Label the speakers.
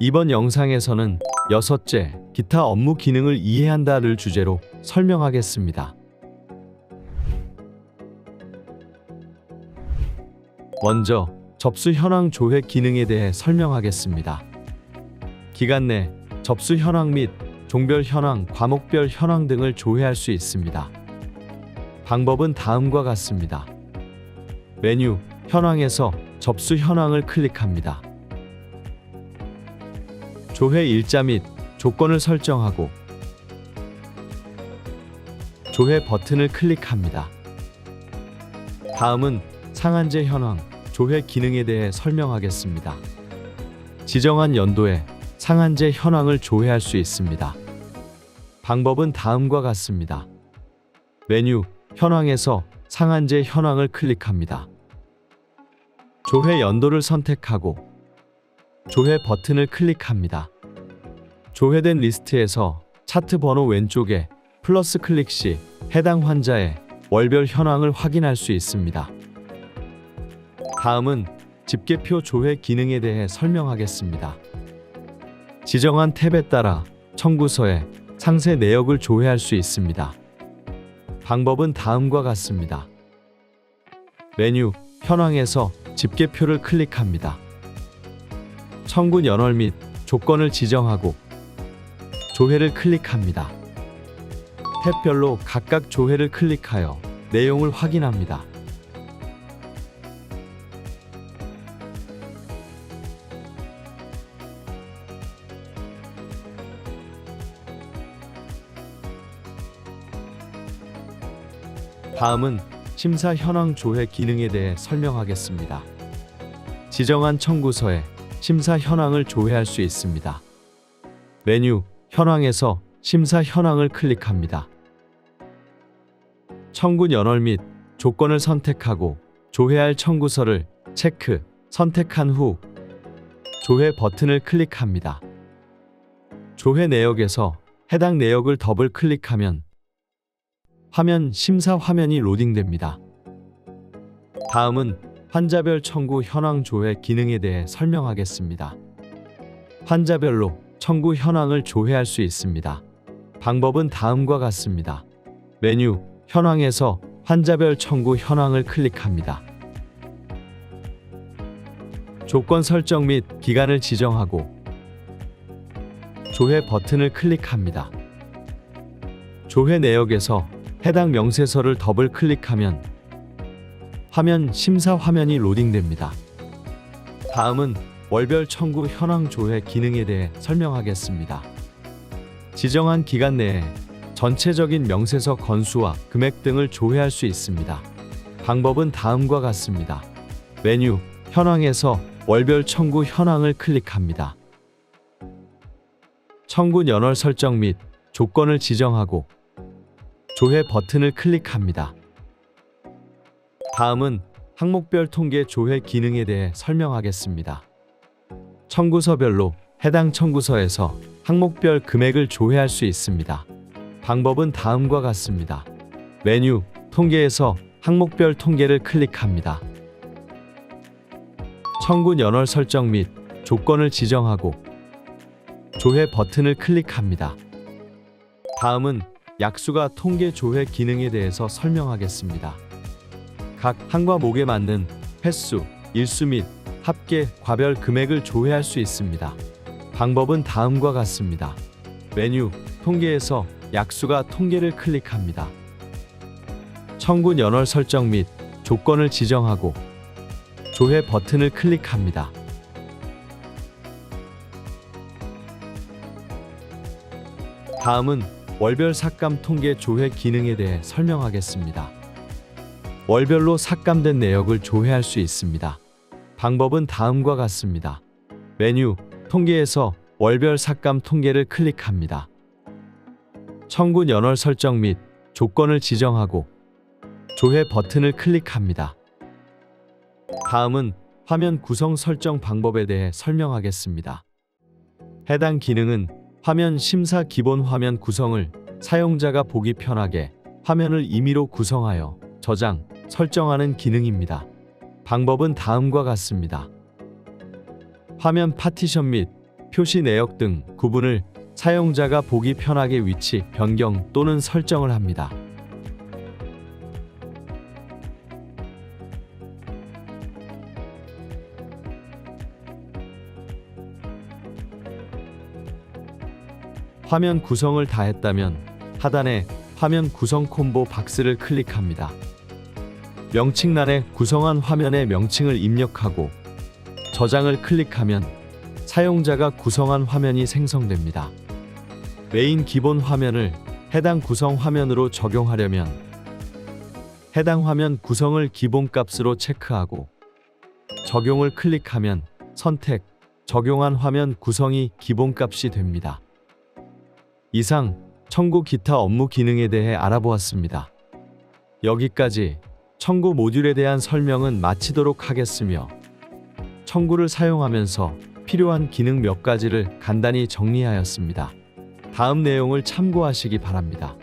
Speaker 1: 이번 영상에서는 여섯째, 기타 업무 기능을 이해한다를 주제로 설명하겠습니다. 먼저 접수 현황 조회 기능에 대해 설명하겠습니다. 기간 내 접수 현황 및 종별 현황, 과목별 현황 등을 조회할 수 있습니다. 방법은 다음과 같습니다. 메뉴 현황에서 접수 현황을 클릭합니다. 조회 일자 및 조건을 설정하고 조회 버튼을 클릭합니다. 다음은 상한제 현황 조회 기능에 대해 설명하겠습니다. 지정한 연도에 상한제 현황을 조회할 수 있습니다. 방법은 다음과 같습니다. 메뉴 현황에서 상한제 현황을 클릭합니다. 조회 연도를 선택하고 조회 버튼을 클릭합니다. 조회된 리스트에서 차트 번호 왼쪽에 플러스 클릭 시 해당 환자의 월별 현황을 확인할 수 있습니다. 다음은 집계표 조회 기능에 대해 설명하겠습니다. 지정한 탭에 따라 청구서에 상세 내역을 조회할 수 있습니다. 방법은 다음과 같습니다. 메뉴 현황에서 집계표를 클릭합니다. 청구 연월 및 조건을 지정하고 조회를 클릭합니다. 탭별로 각각 조회를 클릭하여 내용을 확인합니다. 다음은 심사 현황 조회 기능에 대해 설명하겠습니다. 지정한 청구서에 심사 현황을 조회할 수 있습니다. 메뉴 현황에서 심사 현황을 클릭합니다. 청구 연월 및 조건을 선택하고 조회할 청구서를 체크 선택한 후 조회 버튼을 클릭합니다. 조회 내역에서 해당 내역을 더블 클릭하면 화면 심사 화면이 로딩됩니다. 다음은 환자별 청구 현황 조회 기능에 대해 설명하겠습니다. 환자별로 청구 현황을 조회할 수 있습니다. 방법은 다음과 같습니다. 메뉴 현황에서 환자별 청구 현황을 클릭합니다. 조건 설정 및 기간을 지정하고 조회 버튼을 클릭합니다. 조회 내역에서 해당 명세서를 더블 클릭하면 화면 심사 화면이 로딩됩니다. 다음은 월별 청구 현황 조회 기능에 대해 설명하겠습니다. 지정한 기간 내에 전체적인 명세서 건수와 금액 등을 조회할 수 있습니다. 방법은 다음과 같습니다. 메뉴 현황에서 월별 청구 현황을 클릭합니다. 청구 연월 설정 및 조건을 지정하고 조회 버튼을 클릭합니다. 다음은 항목별 통계 조회 기능에 대해 설명하겠습니다. 청구서별로 해당 청구서에서 항목별 금액을 조회할 수 있습니다. 방법은 다음과 같습니다. 메뉴 통계에서 항목별 통계를 클릭합니다. 청구 연월 설정 및 조건을 지정하고 조회 버튼을 클릭합니다. 다음은 약수가 통계 조회 기능에 대해서 설명하겠습니다. 각 항과 목에 맞는 횟수, 일수 및 합계, 과별 금액을 조회할 수 있습니다. 방법은 다음과 같습니다. 메뉴 통계에서 약수가 통계를 클릭합니다. 청구 연월 설정 및 조건을 지정하고 조회 버튼을 클릭합니다. 다음은 월별 삭감 통계 조회 기능에 대해 설명하겠습니다. 월별로 삭감된 내역을 조회할 수 있습니다. 방법은 다음과 같습니다. 메뉴 통계에서 월별 삭감 통계를 클릭합니다. 청구 연월 설정 및 조건을 지정하고 조회 버튼을 클릭합니다. 다음은 화면 구성 설정 방법에 대해 설명하겠습니다. 해당 기능은 화면 심사 기본 화면 구성을 사용자가 보기 편하게 화면을 임의로 구성하여 저장, 설정하는 기능입니다. 방법은 다음과 같습니다. 화면 파티션 및 표시 내역 등 구분을 사용자가 보기 편하게 위치 변경 또는 설정을 합니다. 화면 구성을 다 했다면 하단에 화면 구성 콤보 박스를 클릭합니다. 명칭란에 구성한 화면의 명칭을 입력하고 저장을 클릭하면 사용자가 구성한 화면이 생성됩니다. 메인 기본 화면을 해당 구성 화면으로 적용하려면 해당 화면 구성을 기본 값으로 체크하고 적용을 클릭하면 선택 적용한 화면 구성이 기본 값이 됩니다. 이상 청구 기타 업무 기능에 대해 알아보았습니다. 여기까지 청구 모듈에 대한 설명은 마치도록 하겠으며 청구를 사용하면서 필요한 기능 몇 가지를 간단히 정리하였습니다. 다음 내용을 참고하시기 바랍니다.